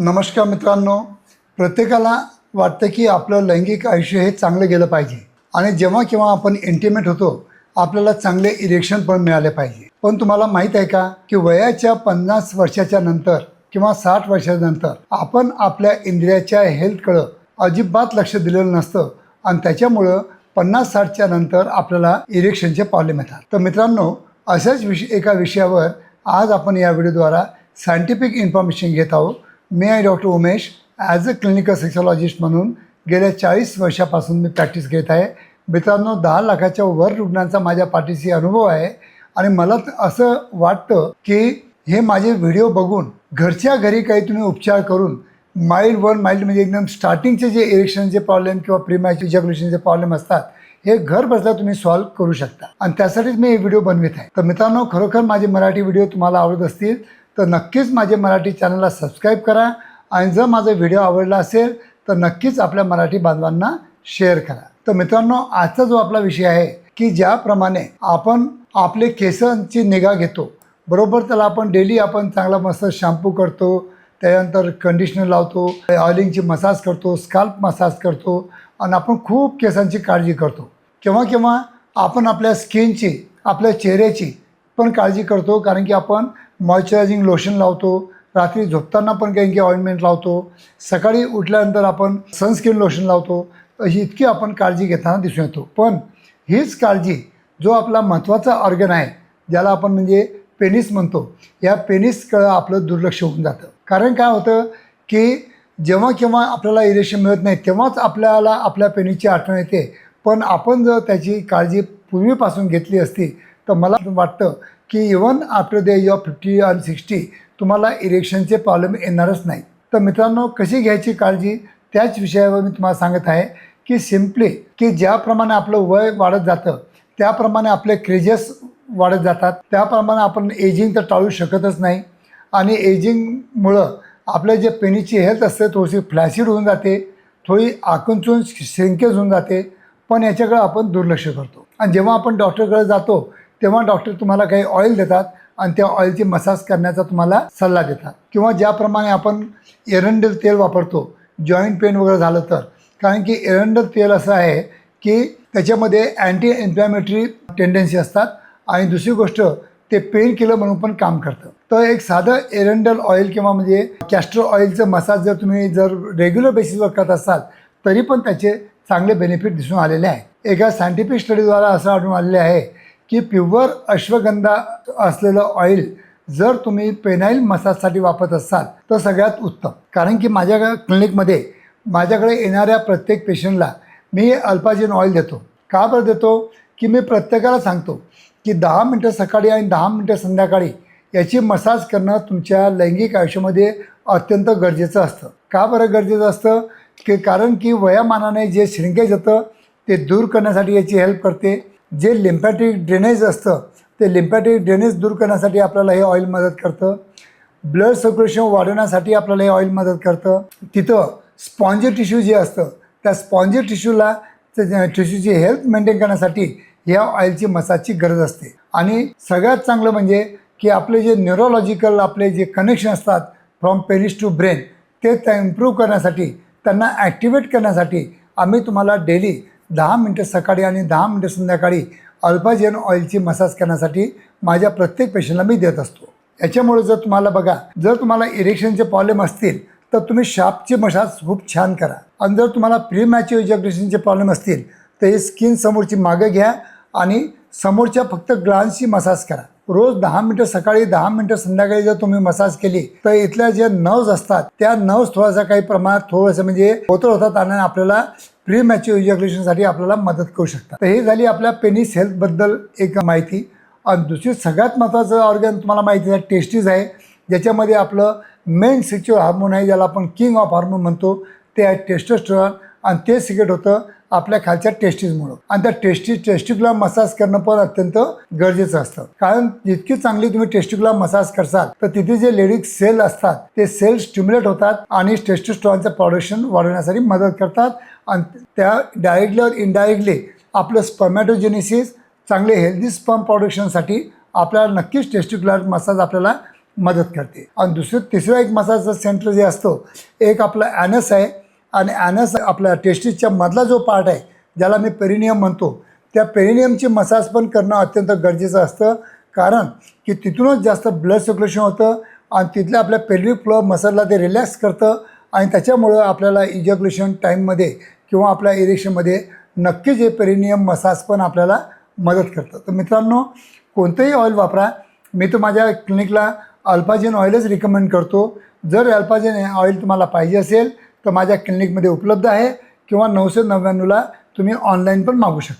नमस्कार मित्रांनो. प्रत्येकाला वाटतं की आपलं लैंगिक आयुष्य हे चांगलं गेलं पाहिजे. आणि जेव्हा केव्हा आपण इंटिमेट होतो आपल्याला चांगले इरेक्शन पण मिळाले पाहिजे. पण तुम्हाला माहीत आहे का की वयाच्या पन्नास वर्षाच्या नंतर किंवा साठ वर्षाच्या नंतर आपण आपल्या इंद्रियाच्या हेल्थकडं अजिबात लक्ष दिलेलं नसतं. आणि त्याच्यामुळं पन्नास साठच्या नंतर आपल्याला इरेक्शनचे प्रॉब्लेम येतात. तर मित्रांनो अशाच विषय एका विषयावर आज आपण या व्हिडिओद्वारा सायंटिफिक इन्फॉर्मेशन घेत आहोत. मी आहे doctor Umesh. As a clinical sexologist म्हणून गेल्या चाळीस वर्षापासून मी प्रॅक्टिस घेत आहे. मित्रांनो दहा लाखाच्या वर रुग्णांचा माझ्या पाठीशी अनुभव आहे आणि मला असं वाटतं की हे माझे व्हिडिओ बघून घरच्या घरी काही तुम्ही उपचार करून माइल्ड वन माइल्ड म्हणजे एकदम स्टार्टिंगचे जे इरेक्शनचे प्रॉब्लेम किंवा प्रिमॅच इजॅक्युलेशनचे प्रॉब्लेम असतात हे घर बसल्या तुम्ही सॉल्व्ह करू शकता. आणि त्यासाठीच मी हे व्हिडिओ बनवित आहे. तर मित्रांनो खरोखर माझे मराठी व्हिडिओ तुम्हाला आवडत असतील तर नक्कीच माझे मराठी चॅनलला सबस्क्राईब करा आणि जर माझा व्हिडिओ आवडला असेल तर नक्कीच आपल्या मराठी बांधवांना शेअर करा. तर मित्रांनो आजचा जो आपला विषय आहे की ज्याप्रमाणे आपण आपले केसांची निगा घेतो बरोबर त्याला आपण डेली आपण चांगला मस्त शॅम्पू करतो त्याच्यानंतर कंडिशनर लावतो ऑइलिंगची मसाज करतो स्काल्प मसाज करतो आणि आपण खूप केसांची काळजी करतो. केव्हा केव्हा आपण आपल्या स्किनची आपल्या चेहऱ्याची पण काळजी करतो कारण की आपण मॉइश्चरायझिंग लोशन लावतो रात्री झोपताना पण काही काही ऑइंटमेंट लावतो सकाळी उठल्यानंतर आपण सनस्क्रीन लोशन लावतो अशी इतकी आपण काळजी घेताना दिसून येतो. पण हीच काळजी जो आपला महत्त्वाचा ऑर्गन आहे ज्याला आपण म्हणजे पेनिस म्हणतो या पेनिसकडं आपलं दुर्लक्ष होऊन जातं. कारण काय होतं की जेव्हा केव्हा आपल्याला इरेशन मिळत नाही तेव्हाच आपल्याला आपल्या पेनिसची आठवण येते. पण आपण जर त्याची काळजी पूर्वीपासून घेतली असती तर मला वाटतं की even after the age of fifty आणि सिक्स्टी तुम्हाला इरेक्शनचे प्रॉब्लेम येणारच नाही. तर मित्रांनो कशी घ्यायची काळजी? त्याच विषयावर मी तुम्हाला सांगत आहे की सिम्पली की ज्याप्रमाणे आपलं वय वाढत जातं त्याप्रमाणे आपले क्रेजेस वाढत जातात त्याप्रमाणे आपण एजिंग तर टाळू शकतच नाही. आणि एजिंगमुळं आपल्या जे पेनीची हेल्थ असते थोडीशी फ्लॅसिड होऊन जाते थोडी आकुंचून श्रिंकेज होऊन जाते पण याच्याकडे आपण दुर्लक्ष करतो. आणि जेव्हा आपण डॉक्टरकडे जातो तेव्हा डॉक्टर तुम्हाला काही ऑइल देतात आणि त्या ऑइलची मसाज करण्याचा तुम्हाला सल्ला देतात. किंवा ज्याप्रमाणे आपण एरंडेल तेल वापरतो जॉईंट पेन वगैरे झालं तर. कारण की एरंडल तेल असं आहे की त्याच्यामध्ये अँटी इन्फ्लॅमेटरी टेंडन्सी असतात आणि दुसरी गोष्ट ते पेन किलर म्हणून पण काम करतं. तर एक साधं एरंडल ऑइल किंवा म्हणजे कॅस्टर ऑइलचं मसाज जर तुम्ही जर रेग्युलर बेसिसवर करत असाल तरी पण त्याचे चांगले बेनिफिट दिसून आलेले आहे. एका सायंटिफिक स्टडीद्वारा असं आढळून आलेले आहे की प्युअर अश्वगंधा असलेलं ऑइल जर तुम्ही पेनाईल मसाजसाठी वापरत असाल तर सगळ्यात उत्तम. कारण की माझ्या क्लिनिकमध्ये माझ्याकडे येणाऱ्या प्रत्येक पेशंटला मी अल्पाजिन ऑइल देतो. का बरं देतो? की मी प्रत्येकाला सांगतो की दहा मिनटं सकाळी आणि दहा मिनटं संध्याकाळी याची मसाज करणं तुमच्या लैंगिक आयुष्यामध्ये अत्यंत गरजेचं असतं. का बरं गरजेचं असतं? की कारण की वयामानाने जे श्रिंकेज होतं ते दूर करण्यासाठी याची हेल्प करते. जे लिम्पॅटिक ड्रेनेज असतं ते लिम्पॅटिक ड्रेनेज दूर करण्यासाठी आपल्याला हे ऑइल मदत करतं. ब्लड सर्क्युलेशन वाढवण्यासाठी आपल्याला हे ऑइल मदत करतं. तिथं स्पॉन्जी टिश्यू जे असतं त्या स्पॉन्जी टिश्यूला टिश्यूची हेल्थ मेंटेन करण्यासाठी ह्या ऑइलची मसाजची गरज असते. आणि सगळ्यात चांगलं म्हणजे की आपले जे न्यूरोलॉजिकल आपले जे कनेक्शन असतात फ्रॉम पेनिस टू ब्रेन ते त्या इम्प्रूव्ह करण्यासाठी त्यांना ॲक्टिवेट करण्यासाठी आम्ही तुम्हाला डेली दहा मिनटं सकाळी आणि दहा मिनटं संध्याकाळी अल्फाजेन ऑइलची मसाज करण्यासाठी माझ्या प्रत्येक पेशंटला मी देत असतो. याच्यामुळे जर तुम्हाला बघा जर तुम्हाला इरेक्शनचे प्रॉब्लेम असतील तर तुम्ही शार्पची मसाज खूप छान करा. आणि जर तुम्हाला प्री मॅच्युअर इजॅक्युलेशनचे प्रॉब्लेम असतील तर हे स्किन समोरची मागं घ्या आणि समोरच्या फक्त ग्लान्सची मसाज करा. रोज दहा मिनटं सकाळी दहा मिनटं संध्याकाळी जर तुम्ही मसाज केली तर इथल्या ज्या नर्व्स असतात त्या नर्व्स थोडासा काही प्रमाणात थोडंसं म्हणजे होतं होतात आणि आपल्याला प्री मॅच्युअर इजॅक्युलेशनसाठी आपल्याला मदत करू शकतात. तर हे झाली आपल्या पेनिस हेल्थबद्दल एक माहिती. आणि दुसरी सगळ्यात महत्त्वाचं ऑर्गन तुम्हाला माहिती आहे टेस्टीज आहे. ज्याच्यामध्ये आपलं मेन सेक्च्युअल हार्मोन आहे ज्याला आपण किंग ऑफ हार्मोन म्हणतो. ते आहे टेस्टोस्टेरॉन आणि ते सिगरेट होतं आपल्या खालच्या टेस्टीजमुळं आणि त्या टेस्टी टेस्टिक्युलर मसाज करणं पण अत्यंत गरजेचं असतं. कारण जितकी चांगली तुम्ही टेस्टिक्युलर मसाज करसाल तर तिथे जे लेडीज सेल असतात ते सेल स्टिम्युलेट होतात आणि टेस्टोस्टेरॉनचं प्रोडक्शन वाढवण्यासाठी मदत करतात. आणि त्या डायरेक्टली और इनडायरेक्टली आपलं स्पर्मॅटोजेनेसिस चांगले हेल्दी स्पर्म प्रोडक्शनसाठी आपल्याला नक्कीच टेस्टिक्युलर मसाज आपल्याला मदत करते. आणि दुसरं तिसरा एक मसाजचं सेंटर जे असतो एक आपलं ॲनस आहे आणि ॲनस आपल्या टेस्टिसच्या मधला जो पार्ट आहे ज्याला मी पेरिनियम म्हणतो त्या पेरिनियमची मसाज पण करणं अत्यंत गरजेचं असतं. कारण की तिथूनच जास्त ब्लड सर्क्युलेशन होतं आणि तिथल्या आपल्या पेल्विक फ्लो मसलला ते रिलॅक्स करतं आणि त्याच्यामुळं आपल्याला इजॅक्युलेशन टाईममध्ये किंवा आपल्या इरेक्शनमध्ये नक्कीच हे पेरिनियम मसाज पण आपल्याला मदत करतं. तर मित्रांनो कोणतंही ऑइल वापरा. मी तर माझ्या क्लिनिकला अल्पाजेन ऑइलच रिकमेंड करतो. जर अल्पाजेन ऑइल तुम्हाला पाहिजे असेल तर माझ्या क्लिनिकमध्ये उपलब्ध आहे किंवा नऊशे नव्याण्णवला तुम्ही ऑनलाईन पण मागू शकता.